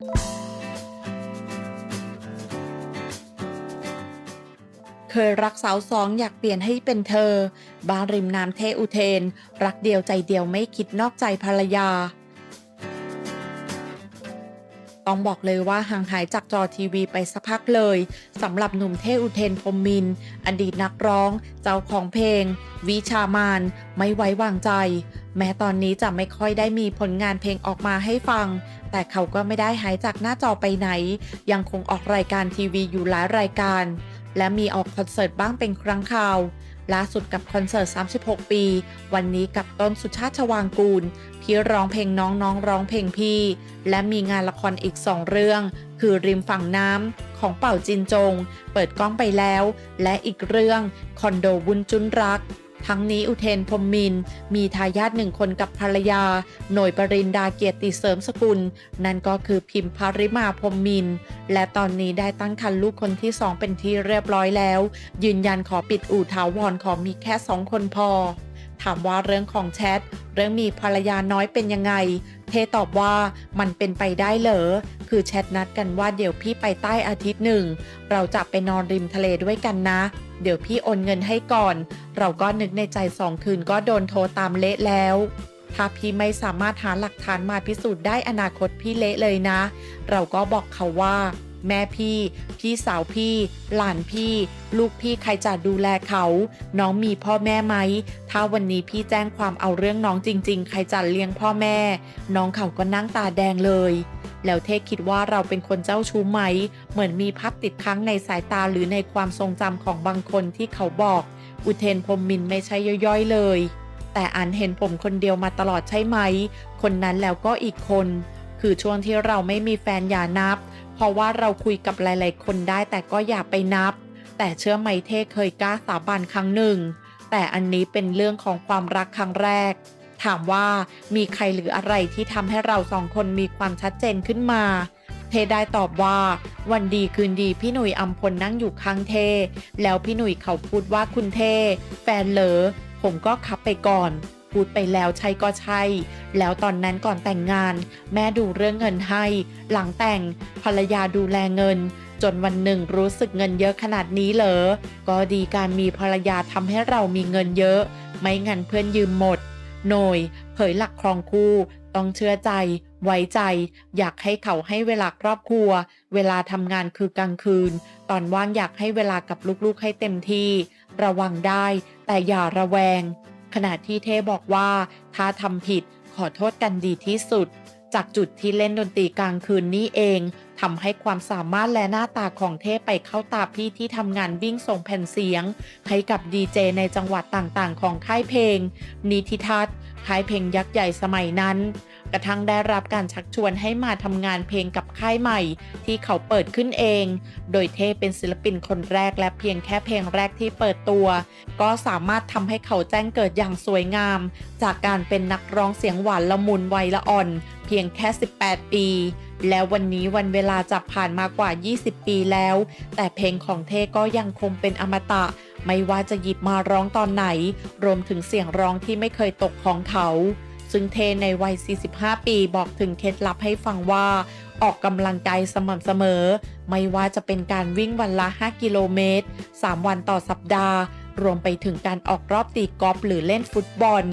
เคยรักสาวสองอยากเปลี่ยนให้เป็นเธอ บ้านริมน้ำเทอุเทน รักเดียวใจเดียวไม่คิดนอกใจภรรยา ต้องบอกเลยว่าห่างหายจากจอทีวีไปสักพักเลยสำหรับหนุ่มเทอุเทนพรมมิน อดีตนักร้อง เจ้าของเพลง วิชามาน ไม่ไว้วางใจ แม้ตอนนี้จะไม่ค่อยได้มีผลงานเพลงออกมาให้ฟัง แต่เขาก็ไม่ได้หายจากหน้าจอไปไหน ยังคงออกรายการทีวีอยู่หลายรายการ และมีออกคอนเสิร์ตบ้างเป็นครั้งคราวล่าสุดกับคอนเสิร์ต 36 ปี วันนี้กับต้นสุชาติชวางกูล พี่ร้องเพลงน้องน้องร้องเพลงพี่ และมีงานละครอีก2เรื่อง คือริมฝั่งน้ำของเป่าจินจง เปิดกล้องไปแล้ว และอีกเรื่องคอนโดวุ้นจุนรัก ทั้งนี้อุเทนพรมมิน มีทายาทหนึ่งคนกับภรรยา หน่วยปรินดาเกียรติเสริมสกุล นั่นก็คือพิมพาริมาพรมมิน และตอนนี้ได้ตั้งครรภ์ลูกคนที่สองเป็นที่เรียบร้อยแล้ว ยืนยันขอปิดอู่ถาวรขอมีแค่สองคนพอ ถามว่าเรื่องของแชท เรื่องมีภรรยาน้อยเป็นยังไง เทตอบว่ามันเป็นไปได้เหรอ คือแชทนัดกันว่าเดี๋ยวพี่ไปใต้อาทิตย์หนึ่ง เราจะไปนอนริมทะเลด้วยกันนะ เดี๋ยวพี่โอนเงินให้ก่อน เราก็นึกในใจสองคืนก็โดนโทรตามเละแล้ว ถ้าพี่ไม่สามารถหาหลักฐานมาพิสูจน์ได้อนาคตพี่เละเลยนะ เราก็บอกเขาว่า แม่พี่ พี่สาวพี่ หลานพี่ ลูกพี่ใครจะดูแลเขา น้องมีพ่อแม่ไหม ถ้าวันนี้พี่แจ้งความเอาเรื่องน้องจริง ๆ ใครจะเลี้ยงพ่อแม่ น้องเขาก็นั่งตาแดงเลยแล้วเทคิดว่าเราเป็นคนเจ้าชู้ไหม เหมือนมีภาพติดค้างในสายตาหรือในความทรงจำของบางคนที่เขาบอก อุเทนพรมมินไม่ใช่ย่อยๆเลย แต่อันเห็นผมคนเดียวมาตลอดใช่ไหม คนนั้นแล้วก็อีกคน คือช่วงที่เราไม่มีแฟนอย่านับ เพราะว่าเราคุยกับหลาย ๆ คนได้แต่ก็อย่าไปนับ แต่เชื่อไหมเท่เคยกล้าสาบานครั้งหนึ่ง แต่อันนี้เป็นเรื่องของความรักครั้งแรก ถามว่ามีใครหรืออะไรที่ทำให้เราสองคนมีความชัดเจนขึ้นมาเทได้ตอบว่า วันดีคืนดีพี่หนุ่ยอัมพลนั่งอยู่ข้างเท แล้วพี่หนุ่ยเขาพูดว่าคุณเท แฟนเหรอผมก็ขับไปก่อน พูดไปแล้วใช่ก็ใช่ แล้วตอนนั้นก่อนแต่งงาน แม่ดูเรื่องเงินให้ หลังแต่งภรรยาดูแลเงิน จนวันหนึ่งรู้สึกเงินเยอะขนาดนี้เหรอ ก็ดีการมีภรรยาทำให้เรามีเงินเยอะ ไม่งั้นเพื่อนยืมหมดโหน่ยเผยหลักครองคู่ ต้องเชื่อใจ ไว้ใจ อยากให้เขาให้เวลาครอบครัว เวลาทำงานคือกลางคืน ตอนว่างอยากให้เวลากับลูกๆให้เต็มที่ ระวังได้ แต่อย่าระแวง ขณะที่เทบอกว่าถ้าทำผิดขอโทษกันดีที่สุด จากจุดที่เล่นดนตรีกลางคืนนี้เองทำให้ความสามารถและหน้าตาของเทไปเข้าตาพี่ที่ทำงานวิ่งส่งแผ่นเสียง ให้กับดีเจในจังหวัดต่างๆ ของค่ายเพลง นิติทัศน์ค่ายเพลงยักษ์ใหญ่สมัยนั้น กระทั่งได้รับการชักชวนให้มาทำงานเพลงกับค่ายใหม่ ที่เขาเปิดขึ้นเอง โดยเทเป็นศิลปินคนแรกและเพียงแค่เพลงแรกที่เปิดตัว ก็สามารถทำให้เขาแจ้งเกิดอย่างสวยงาม จากการเป็นนักร้องเสียงหวานละมุนวัยละอ่อน เพียงแค่ 18 ปีแล้ววันนี้วันเวลาจะผ่านมากว่า 20 ปีแล้ว แต่เพลงของเทก็ยังคงเป็นอมตะ ไม่ว่าจะหยิบมาร้องตอนไหน รวมถึงเสียงร้องที่ไม่เคยตกของเขา ซึ่งเทในวัย 45 ปีบอกถึงเคล็ดลับให้ฟังว่า ออกกำลังกายสม่ำเสมอ ไม่ว่าจะเป็นการวิ่งวันละ 5 กิโลเมตร 3 วันต่อสัปดาห์ รวมไปถึงการออกรอบตีกอล์ฟหรือเล่นฟุตบอล